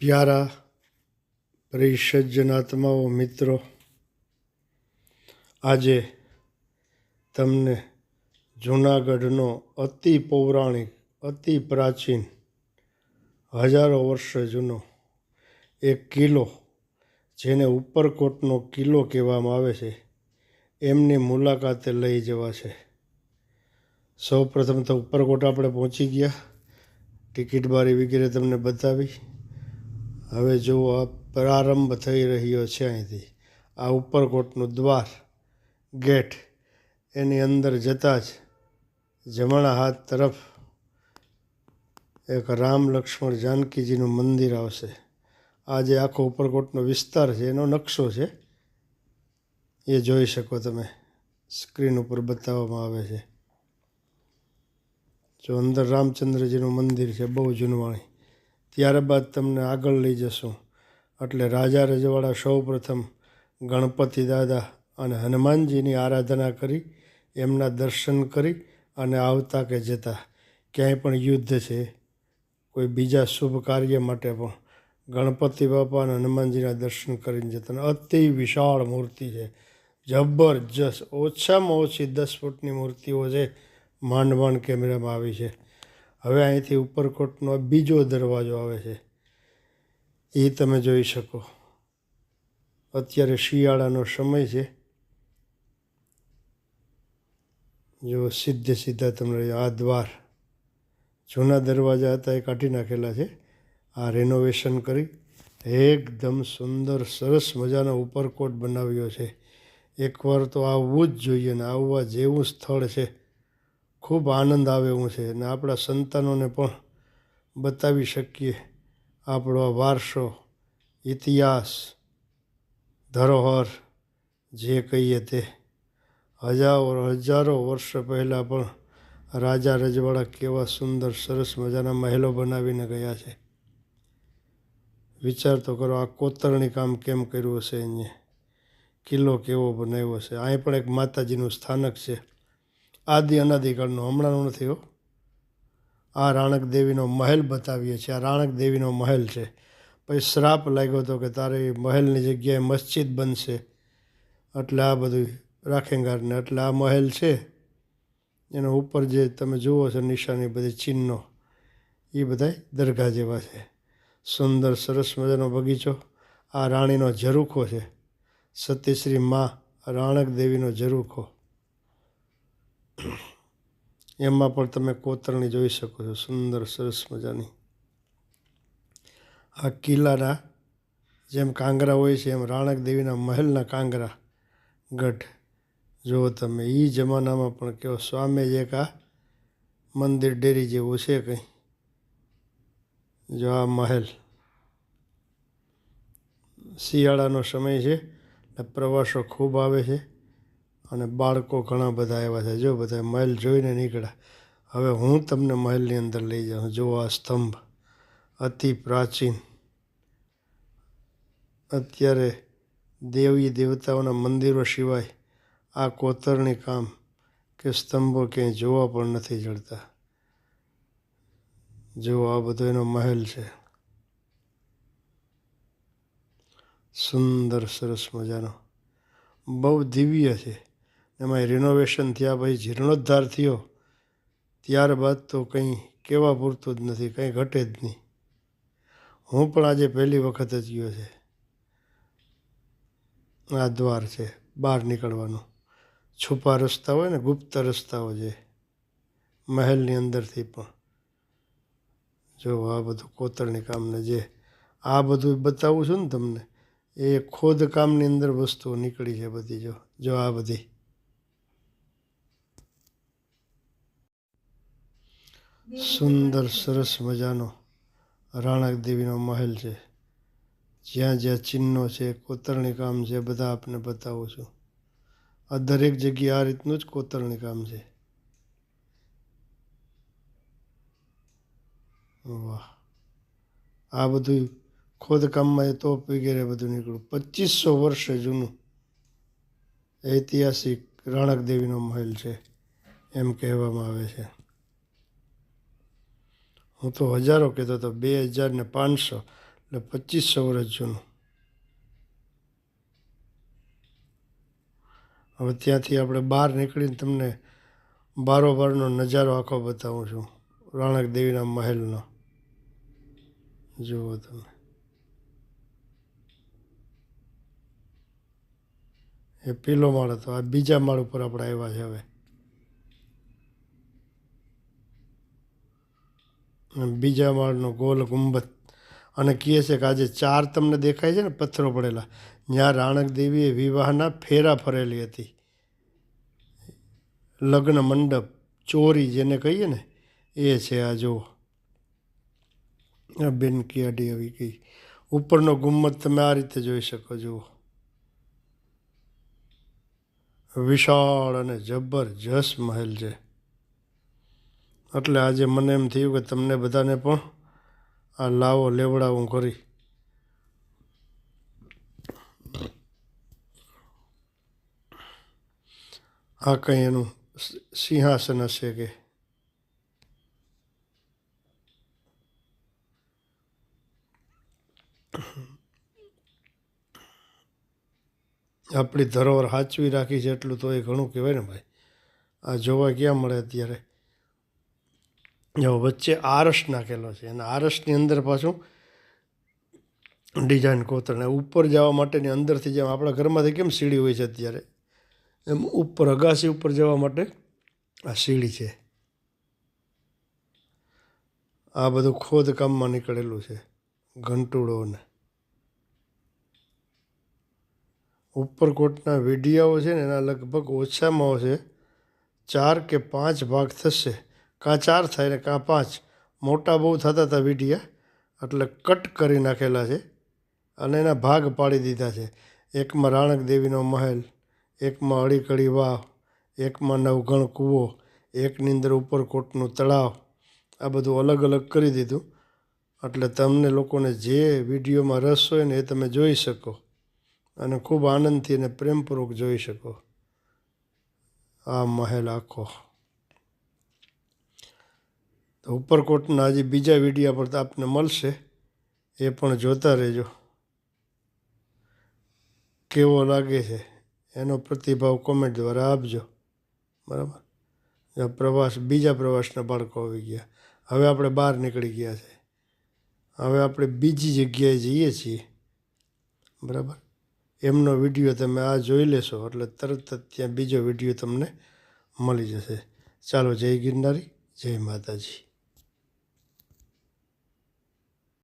પ્યારા પરિસજ્જનાત્માઓ મિત્રો, આજે તમને જૂનાગઢનો અતિ પૌરાણિક, અતિ પ્રાચીન, હજારો વર્ષ જૂનો એક કિલ્લો, જેને ઉપરકોટનો કિલ્લો કહેવામાં આવે છે, એમની મુલાકાતે લઈ જવા છે. સૌ પ્રથમ તો ઉપરકોટ આપણે પહોંચી ગયા. ટિકિટ બારી વગેરે તમને બતાવી. હવે જુઓ, આ પ્રારંભ થઈ રહ્યો છે અહીંથી. આ ઉપરકોટનું દ્વાર, ગેટ, એની અંદર જતાં જ જમણા હાથ તરફ એક રામ લક્ષ્મણ જાનકીજીનું મંદિર આવશે. આ જે આખો ઉપરકોટનો વિસ્તાર છે, એનો નકશો છે, એ જોઈ શકો તમે. સ્ક્રીન ઉપર બતાવવામાં આવે છે. જો અંદર રામચંદ્રજીનું મંદિર છે, બહુ જૂનવાણી. ત્યારબાદ તમને આગળ લઈ જશું. એટલે રાજા રજવાડા સૌ પ્રથમ ગણપતિ દાદા અને હનુમાનજીની આરાધના કરી, એમના દર્શન કરી અને આવતા કે જતા. ક્યાંય પણ યુદ્ધ છે, કોઈ બીજા શુભ કાર્ય માટે પણ ગણપતિ બાપા અને હનુમાનજીના દર્શન કરીને જતા. અને અતિ વિશાળ મૂર્તિ છે. જબરજસ્ત, ઓછામાં ઓછી દસ ફૂટની મૂર્તિઓ છે માંડ માંડ કેમેરામાં આવી છે. હવે અહીંથી ઉપરકોટનો બીજો દરવાજો આવે છે. એ તમે જોઈ શકો. અત્યારે શિયાળાનો સમય છે. જો સીધે સીધા તમને આ દ્વાર જૂના દરવાજા હતા એ કાઢી નાખેલા છે. આ રેનોવેશન કરી એકદમ સુંદર, સરસ મજાનો ઉપરકોટ બનાવ્યો છે. એકવાર તો આવવું જ જોઈએ ને આવવા જેવું સ્થળ છે. ખૂબ આનંદ આવે એવું છે અને આપણા સંતાનોને પણ બતાવી શકીએ. આપણો વારસો, ઇતિહાસ, ધરોહર, જે કહીએ તે. હજારો હજારો વર્ષ પહેલાં પણ રાજા રજવાડા કેવા સુંદર, સરસ મજાના મહેલો બનાવીને ગયા છે. વિચાર તો કરો, આ કોતરણી કામ કેમ કર્યું હશે અહીંયા? કિલ્લો કેવો બનાવ્યો છે અહીં પણ એક માતાજીનું સ્થાનક છે. આદિ અનાદિકાળનું હમણાંનો નથી હો. આ રાણક દેવીનો મહેલ બતાવીએ છીએ. આ રાણક દેવીનો મહેલ છે. પછી શ્રાપ લાગ્યો હતો કે તારે મહેલની જગ્યાએ મસ્જિદ બનશે. એટલે આ બધું રાખેંગારને. એટલે આ મહેલ છે. એનો ઉપર જે તમે જુઓ છો નિશાની બધી ચિહ્નો, એ બધા દરગાહ જેવા છે. સુંદર, સરસ મજાનો બગીચો. આ રાણીનો ઝરૂખો છે. સતીશ્રી મા રાણક દેવીનો ઝરૂખો. એમાં પણ તમે કોતરણી જોઈ શકો છો. સુંદર, સરસ મજાની. આ કિલ્લાના જેમ કાંગરા હોય છે, એમ રાણક દેવીના મહેલના કાંગરા ગઢ. જુઓ તમે એ જમાનામાં પણ કેવો સ્વામી એક આ મંદિર ડેરી જેવું છે કંઈ. જો આ મહેલ શિયાળાનો સમય છે પ્રવાસો ખૂબ આવે છે. અને બાળકો ઘણા બધા એવા છે. જો બધા મહેલ જોઈને નીકળ્યા. હવે હું તમને મહેલની અંદર લઈ જાઉં જો આ સ્તંભ અતિ પ્રાચીન. અત્યારે દેવી દેવતાઓના મંદિરો સિવાય આ કોતરણી કામ કે સ્તંભો ક્યાંય જોવા પણ નથી જડતા. જો આ બધો એનો મહેલ છે. સુંદર સરસ મજાનો. બહુ દિવ્ય છે. એમાં રિનોવેશન થયા પછી જીર્ણોદ્ધાર થયો. ત્યારબાદ તો કંઈ કહેવા પૂરતું જ નથી, કંઈ ઘટે જ નહીં. હું પણ આજે પહેલી વખત જ ગયો છે. આ દ્વાર છે, બહાર નીકળવાનું. છુપા રસ્તા હોય ને, ગુપ્ત રસ્તાઓ જે, મહેલની અંદરથી પણ. જો આ બધું કોતરણી કામને જે, આ બધું બતાવું છું ને તમને, એ ખોદકામની અંદર વસ્તુઓ નીકળી છે બધી જો જો આ બધી. સુંદર સરસ મજાનો રાણક દેવીનો મહેલ છે. જ્યાં જ્યાં ચિહ્નો છે, કોતરણી કામ છે, બધા આપને બતાવું છું. આ દરેક જગ્યાએ આ રીતનું જ કોતરણી કામ છે. વાહ. આ બધું ખોદકામમાં એ તોપ વગેરે બધું નીકળ્યું. પચીસો વર્ષ જૂનું ઐતિહાસિક રાણક દેવીનો મહેલ છે, એમ કહેવામાં આવે છે. હું તો હજારો કહેતો હતો, બે હજાર ને પાંચસો, એટલે પચીસો વર્ષ જૂનું. હવે ત્યાંથી આપણે બહાર નીકળીને તમને બારોબારનો નજારો આખો બતાવું છું, રાણક દેવીના મહેલનો. જુઓ તમે. એ પેલો માળ હતો, આ બીજા માળ ઉપર આપણે આવ્યા છે હવે. બીજા માળનો ગોલ ગુંબદ અને કહે છે કે આજે ચાર તમને દેખાય છે ને પથ્થરો પડેલા. જ્યાં રાણક દેવીએ વિવાહના ફેરા ફરેલી હતી. લગ્ન મંડપ, ચોરી જેને કહીએ ને, એ છે આ જુઓ. આ બેન કિયાડી આવી ગઈ. ઉપરનો ગુમ્મત તમે આ રીતે જોઈ શકો જુઓ. વિશાળ અને જબરજસ્ત મહેલ છે. એટલે આજે મને એમ થયું કે તમને બધાને પણ આ લાવો લેવડાવું કરી આ કંઈ એનું સિંહાસન હશે કે? આપણી ધરોહર સાચવી રાખી છે એટલું તો એ ઘણું કહેવાય ને ભાઈ. આ જોવા ક્યાં મળે અત્યારે? જો વચ્ચે આરસ નાખેલો છે. અને આરસની અંદર પાછું ડિઝાઇન કોતરણે ઉપર જવા માટેની અંદરથી જેમ આપણા ઘરમાંથી કેમ સીડી હોય છે અત્યારે, એમ ઉપર અગાસી ઉપર જવા માટે આ સીડી છે. આ બધું ખોદકામમાં નીકળેલું છે, ઘંટુડોને. ઉપર ઉપરકોટના વિડિયાઓ છે ને એના લગભગ ઓછામાં ઓછે ચાર કે પાંચ ભાગ થશે. કાં ચાર થાય ને કાં પાંચ. મોટા બહુ થતા હતા વિડિયા એટલે કટ કરી નાખેલા છે અને એના ભાગ પાડી દીધા છે. એકમાં રાણક દેવીનો મહેલ, એકમાં અડીકડી વાવ, એકમાં નવઘણ કૂવો એકની અંદર ઉપરકોટનું તળાવ. આ બધું અલગ અલગ કરી દીધું. એટલે તમને લોકોને જે વિડીયોમાં રસ હોય ને એ તમે જોઈ શકો અને ખૂબ આનંદથી અને પ્રેમપૂર્વક જોઈ શકો. આ મહેલ આખો. ઉપરકોટના હજી બીજા વિડીયા પર તો આપને મળશે. એ પણ જોતા રહેજો. કેવો લાગે છે? એનો પ્રતિભાવ કોમેન્ટ દ્વારા આપજો. બરાબર? પ્રવાસ, બીજા પ્રવાસના બાળકો આવી ગયા. હવે આપણે બહાર નીકળી ગયા છે. હવે આપણે બીજી જગ્યાએ જઈએ છીએ. બરાબર? એમનો વીડિયો તમે આ જોઈ લેશો, એટલે તરત જ ત્યાં બીજો વીડિયો તમને મળી જશે. ચાલો જય ગિરનારી, જય માતાજી.